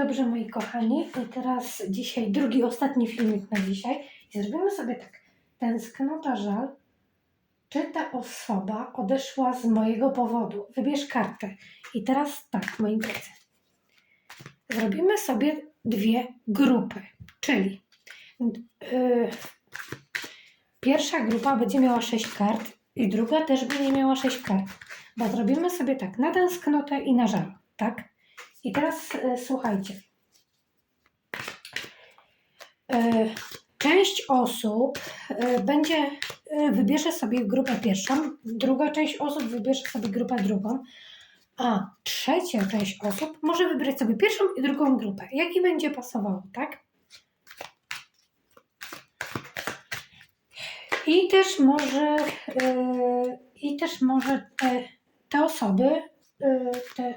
Dobrze, moi kochani, i teraz dzisiaj drugi, ostatni filmik na dzisiaj. I zrobimy sobie tak. Tęsknota, żal. Czy ta osoba odeszła z mojego powodu? Wybierz kartę. I teraz tak, moi drodzy. Zrobimy sobie dwie grupy. Czyli yy, pierwsza grupa będzie miała sześć kart i druga też będzie miała sześć kart. Bo zrobimy sobie tak, na tęsknotę i na żal, tak? I teraz e, słuchajcie. E, część osób e, będzie, e, wybierze sobie grupę pierwszą, druga część osób wybierze sobie grupę drugą, a trzecia część osób może wybrać sobie pierwszą i drugą grupę. Jak im będzie pasowało, tak? I też może, e, i też może te, te osoby, e, te,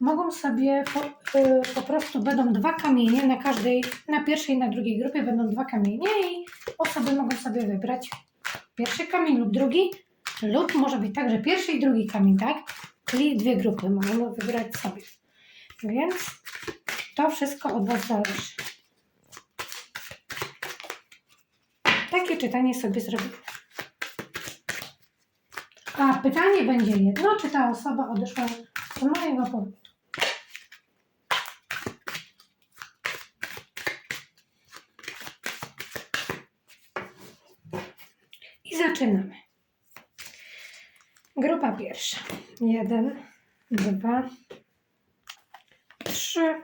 mogą sobie po, y, po prostu będą dwa kamienie na każdej, na pierwszej i na drugiej grupie będą dwa kamienie i osoby mogą sobie wybrać pierwszy kamień lub drugi, lub może być tak, że pierwszy i drugi kamień, tak? Czyli dwie grupy możemy wybrać sobie. Więc to wszystko od Was zależy. Takie czytanie sobie zrobimy. A pytanie będzie jedno, czy ta osoba odeszła z mojego powodu. I zaczynamy. Grupa pierwsza. Jeden, dwa, trzy,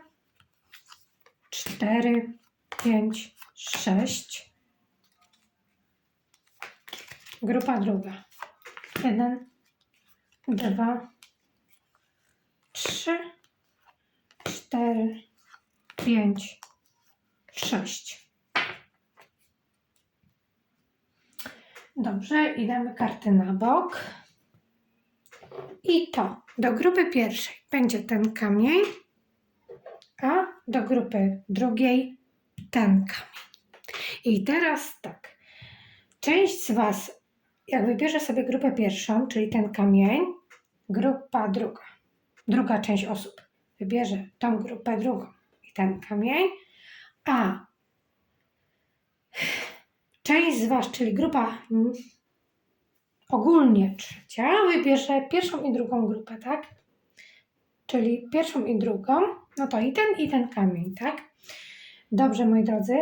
cztery, pięć, sześć. Grupa druga. Jeden, dwa, trzy, cztery, pięć, sześć. Dobrze, i damy karty na bok. I to do grupy pierwszej będzie ten kamień, a do grupy drugiej ten kamień. I teraz tak. Część z Was, jak wybierze sobie grupę pierwszą, czyli ten kamień, grupa druga, druga część osób wybierze tą grupę drugą i ten kamień, a część z Was, czyli grupa ogólnie trzecia, wybierze pierwszą i drugą grupę, tak? Czyli pierwszą i drugą, no to i ten, i ten kamień, tak? Dobrze, moi drodzy,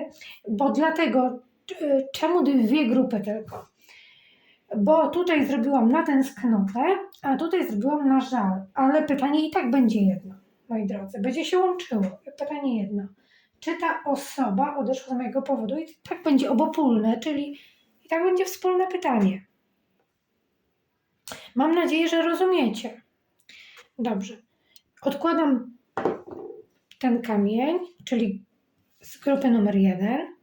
bo dlatego, y, czemu dwie grupy tylko? Bo tutaj zrobiłam na tęsknotę, a tutaj zrobiłam na żal, ale pytanie i tak będzie jedno, moi drodzy, będzie się łączyło. Pytanie jedno czy ta osoba odeszła z mojego powodu i tak będzie obopólne, czyli i tak będzie wspólne pytanie. Mam nadzieję, że rozumiecie. Dobrze. Odkładam ten kamień, czyli z grupy numer jeden.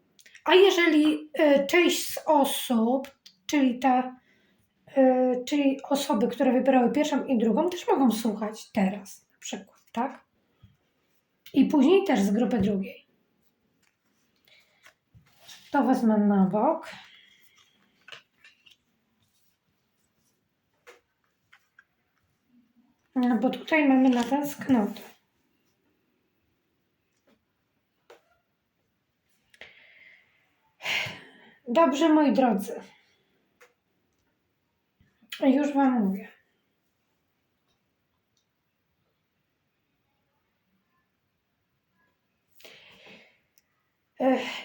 A jeżeli y, część z osób, czyli ta, y, czyli osoby, które wybierały pierwszą i drugą, też mogą słuchać teraz, na przykład, tak? I później też z grupy drugiej. To wezmę na bok. No bo tutaj mamy na tęsknotę. Dobrze, moi drodzy. Już Wam mówię.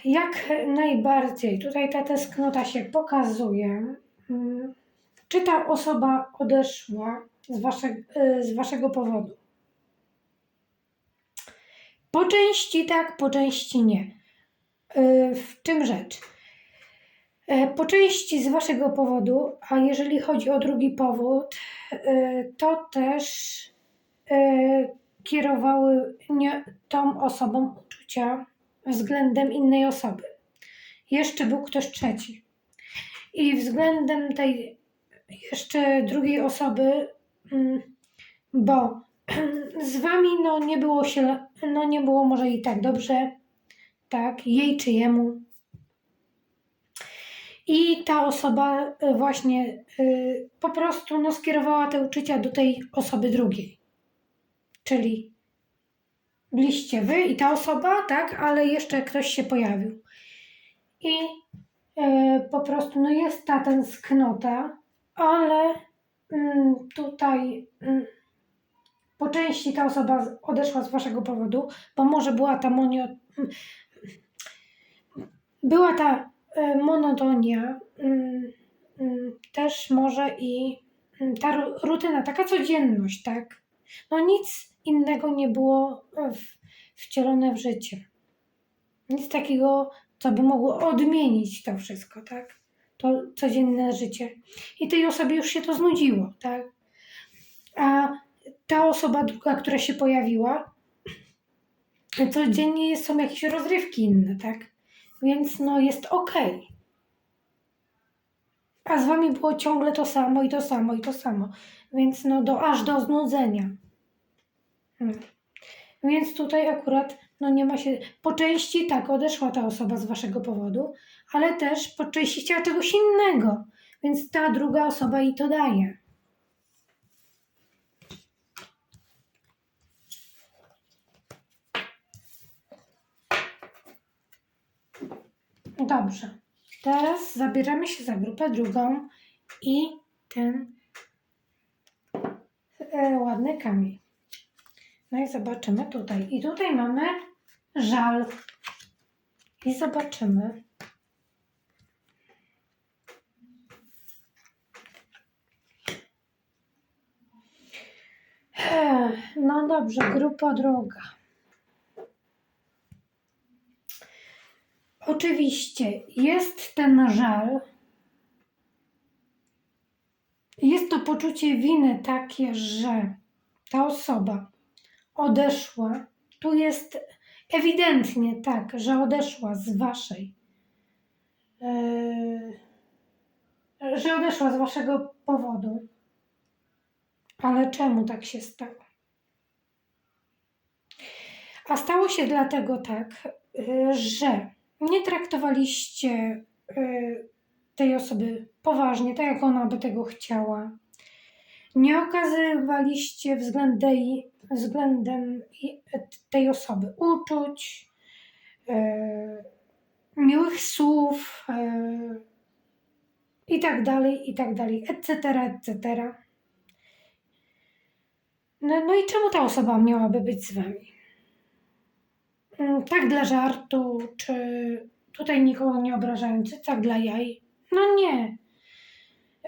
Jak najbardziej tutaj ta tęsknota się pokazuje. Mm, Czy ta osoba odeszła z, wasze, e, z waszego powodu? Po części tak, po części nie. E, W czym rzecz? E, Po części z waszego powodu, a jeżeli chodzi o drugi powód, to też kierowały tą osobą uczucia względem innej osoby. Jeszcze był ktoś trzeci. I względem tej jeszcze drugiej osoby, bo z wami no, nie było się, no nie było może i tak dobrze, tak, jej czy jemu. I ta osoba y, właśnie y, po prostu no, skierowała te uczucia do tej osoby drugiej. Czyli byliście wy i ta osoba, tak, ale jeszcze ktoś się pojawił. I e, po prostu no jest ta tęsknota, ale mm, tutaj mm, po części ta osoba odeszła z waszego powodu, bo może była ta monio... była ta e, monotonia, mm, mm, też może i mm, ta ru- rutyna, taka codzienność, tak? No nic innego nie było w, wcielone w życie. Nic takiego, co by mogło odmienić to wszystko, tak? To codzienne życie. I tej osobie już się to znudziło, tak? A ta osoba druga, która się pojawiła, codziennie są jakieś rozrywki inne, tak? Więc no jest okej. A z wami było ciągle to samo i to samo i to samo. Więc no do, aż do znudzenia. Hmm. Więc tutaj akurat no nie ma się. Po części tak odeszła ta osoba z waszego powodu, ale też po części chciała czegoś innego. Więc ta druga osoba jej to daje. Dobrze. Teraz zabieramy się za grupę drugą i ten e, ładny kamień. No i zobaczymy tutaj. I tutaj mamy żal. I zobaczymy. No dobrze, grupa druga. Oczywiście jest ten żal. Jest to poczucie winy takie, że ta osoba odeszła. Tu jest ewidentnie tak, że odeszła z waszej. Yy, że odeszła z waszego powodu. Ale czemu tak się stało? A stało się dlatego tak, yy, że nie traktowaliście yy, tej osoby poważnie, tak jak ona by tego chciała. Nie okazywaliście względem, względem tej osoby uczuć, yy, miłych słów yy, i tak dalej, i tak dalej, etc., etc. No, no i czemu ta osoba miałaby być z wami? Mm, Tak dla żartu, czy tutaj nikogo nie obrażając, tak dla jaj? No nie.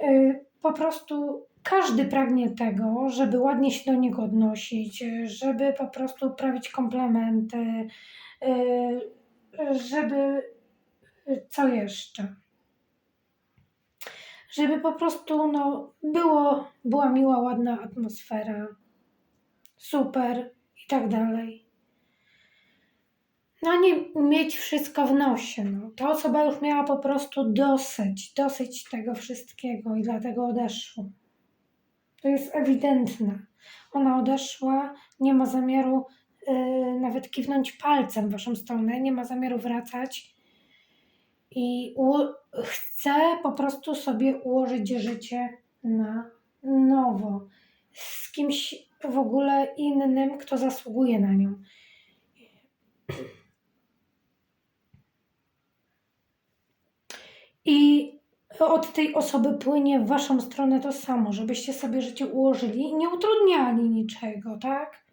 Y, Po prostu każdy pragnie tego, żeby ładnie się do niego odnosić, żeby po prostu prawić komplementy, y, żeby co jeszcze? Żeby po prostu no, było, była miła, ładna atmosfera, super i tak dalej. No nie mieć wszystko w nosie. No. Ta osoba już miała po prostu dosyć, dosyć tego wszystkiego i dlatego odeszła. To jest ewidentne. Ona odeszła, nie ma zamiaru yy, nawet kiwnąć palcem w waszą stronę, nie ma zamiaru wracać i chce po prostu sobie ułożyć życie na nowo. Z kimś w ogóle innym, kto zasługuje na nią. I od tej osoby płynie w waszą stronę to samo, żebyście sobie życie ułożyli i nie utrudniali niczego, tak?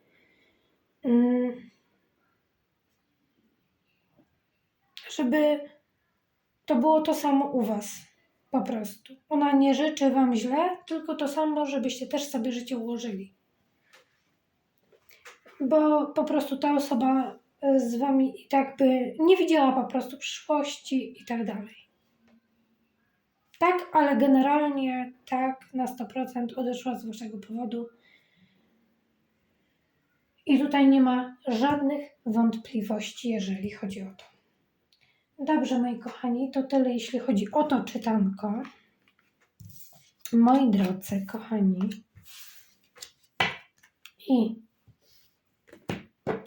Mm. Żeby to było to samo u was. Po prostu. Ona nie życzy wam źle, tylko to samo, żebyście też sobie życie ułożyli. Bo po prostu ta osoba e, z wami i tak by nie widziała po prostu przyszłości i tak dalej. Tak, ale generalnie tak, na 100% odeszła z waszego powodu. I tutaj nie ma żadnych wątpliwości, jeżeli chodzi o to. Dobrze, moi kochani, to tyle, jeśli chodzi o to czytanko. Moi drodzy, kochani. I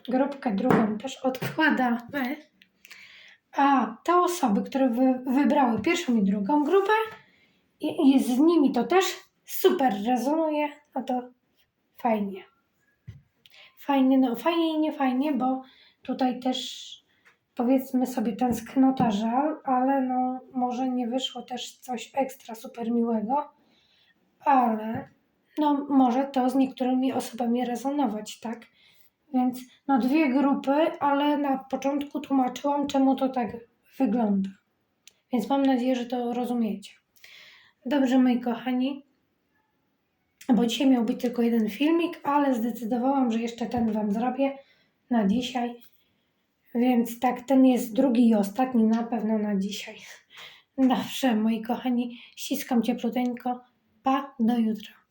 grupkę drugą też odkładamy. A te osoby, które wy, wybrały pierwszą i drugą grupę i, i z nimi to też super rezonuje, no to fajnie. fajnie, no fajnie i nie fajnie, bo tutaj też powiedzmy sobie tęsknota żal, ale no może nie wyszło też coś ekstra super miłego, ale no może to z niektórymi osobami rezonować, tak? Więc no dwie grupy, ale na początku tłumaczyłam, czemu to tak wygląda. Więc mam nadzieję, że to rozumiecie. Dobrze, moi kochani, bo dzisiaj miał być tylko jeden filmik, ale zdecydowałam, że jeszcze ten Wam zrobię na dzisiaj. Więc tak, ten jest drugi i ostatni na pewno na dzisiaj. Dobrze, moi kochani, ściskam ciepluteńko. Pa, do jutra.